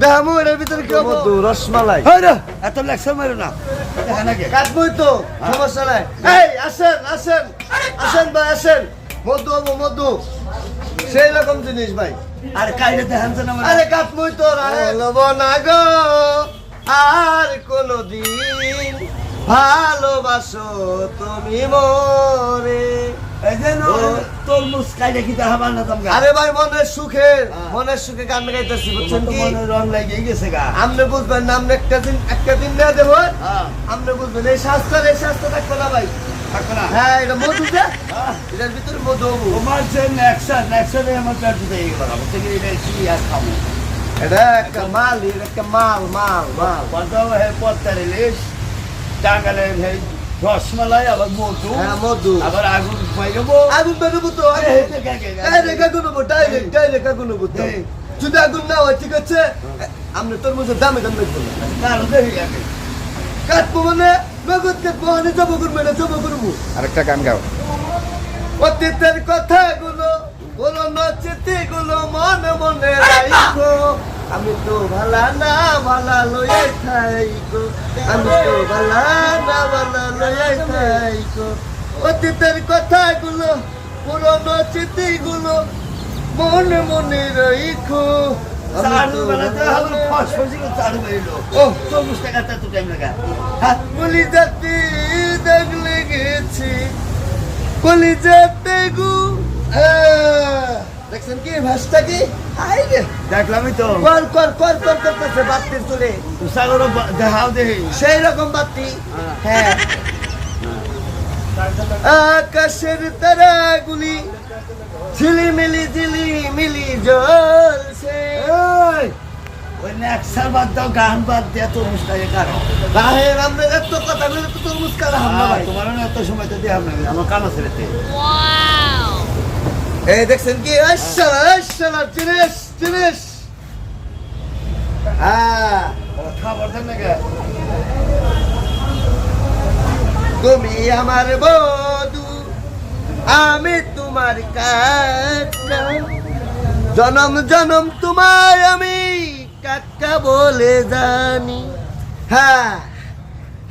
দেখামু এর ভিতরে কি হব মধু রসমালাই। হয় না এত লেকচার মারো না। কাটবই তো সমস্যা নাই। এই আসেন আসেন আসেন ভাই আসেন। মধু হব মধু। সেই রকম জিনিস ভাই। আর কাইরে দেখান না। আরে কাটবই তো আরে। আর কোনদিন ভালোবাসো তুমি মোরে। আরে ভাই মনের সুখে হ্যাঁ। মনের সুখে গান গাইতেছি বুঝছেন কি? রং লাগিয়ে গেছে গা। আপনি বুঝবেন না একটা দিন একটা দিন না দেবো হ্যাঁ? আপনি বুঝবেন এই শাস্ত্র এই শাস্ত্র থাকবে না ভাই। হ্যাঁ এটা মধু হ্যাঁ। এটার ভিতরে মধু। তোমার যে নেক্সা নেক্সারে আমার পেট দিতে গেল এটা কি আর খাব? এটা একটা মাল এটা একটা মাল মাল মাল। পাতাও হে পত্তার ইলিশ টাঙ্গালের হে রসমালাই আবার মধু হ্যাঁ মধু। আবার আগুন পাই যাব আগুন বেরোবো তো। ডাইরেক্ট আগুন হব ডাইরেক্ট ডাইরেক্ট আগুন হব তো? এই। যদি আগুন না হয় ঠিক আছে? আমরা তোর মধ্যে দামে দাম দেখব না কারণ দেখি আগে কাটবো মানে? নগদ কাটবো মানে জব করব এটা জব করব আরেকটা গান গাও। অতীতের কথাগুলো তো ভালা না ভালা লইয়াই থাইকো। আমি তো ভালা না ভালা লইয়াই থাইকো। অতীতের কথাগুলো পুরনো স্মৃতিগুলো মনে মনে হ্যাঁ কলি জাতি দাগ লেগেছে। কলি জাতে গু আহ, দেখছেন কি ভাষটা কি? আই রে। দেখলামই তো। কর কর কর কর করতেছে বাতির চলে। সাগর দেখাও দেখি। সেই রকম বাতি। হ্যাঁ। আকাশের তারাগুলি ঝিলিমিলি ঝিলিমিলি জ্বলছে। ওই নেক্সার বাদ দাও গান বাদ দিয়ে তরমুজ টাকা কারও এত কথা বলে তো তরমুজ হামলা ভাই। তোমার না এত সময় তো দিয়ে আমরা আমার কাম আছে রেতে এই দেখছেন কি? আশালা আশালা জিনিস জিনিস। হ্যাঁ। তুমি আমার বধু, আমি তোমার কাকা। জনম জনম তোমায় আমি কাকা বলে জানি। হ্যাঁ।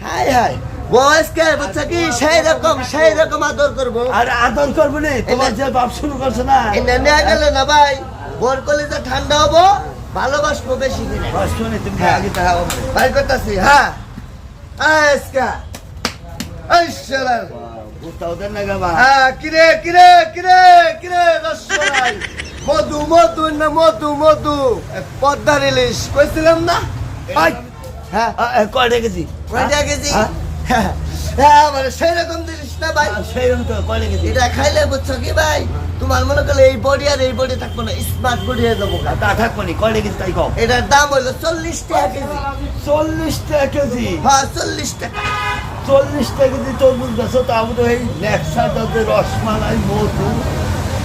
High high. বয়সকে বাচ্চা কি সেই রকম সেই রকম আদর করব? আর আদর করব না তোমার যে বাপ শুরু করছে না। এটা নেওয়া গেল না ভাই বোর কলিজা ঠান্ডা হব ভালোবাসবো বেশি দিনে হ্যাঁ। ভাই করতেছি হ্যাঁ। আজকা এই শালার বুঝতাও দেন না গাবা হ্যাঁ কিরে কিরে কিরে কিরে রসমালাই। মধু মধু না মধু মধু। পদ্মার ইলিশ কইছিলাম না? হ্যাঁ। কয় রেখেছি কয়টা কেজি? হ্যাঁ? মানে সেই জিনিস না ভাই। তো এটা খাইলে বুঝছ কি ভাই? তোমার মনে করলে এই বডি আর এই বডি থাকব না স্মার্ট বডি হয়ে যাব তা থাকব নি কয় রেখেছি তাই এটার দাম হলো চল্লিশ টাকা কেজি। চল্লিশ টাকা কেজি? হ্যাঁ চল্লিশ টাকা। চল্লিশ টাকা কেজি তরমুজ বেছো তা আমাদের এই তাদের রসমালাই মধু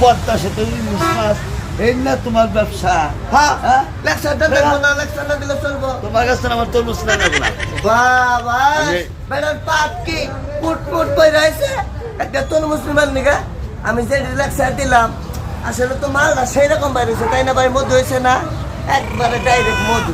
পদ্মা সেতু ইলিশ মাছ এই না তোমার ব্যবসা। হ্যাঁ হ্যাঁ? লেকচারটা দেখব না লেকচারটা দিলে চলবো। তোমার কাছে আমার তরমুজ না। বাবা বেটার পাপ কি? পুট পুট কই রয়েছে একটা তোর মুসলমান নিগা আমি যে রিল্যাক্সার দিলাম। আসলে তো মালটা সেই রকম বাইরেছে তাই না ভাই? মধু হয়েছে না? একবারে ডাইরেক্ট মধু।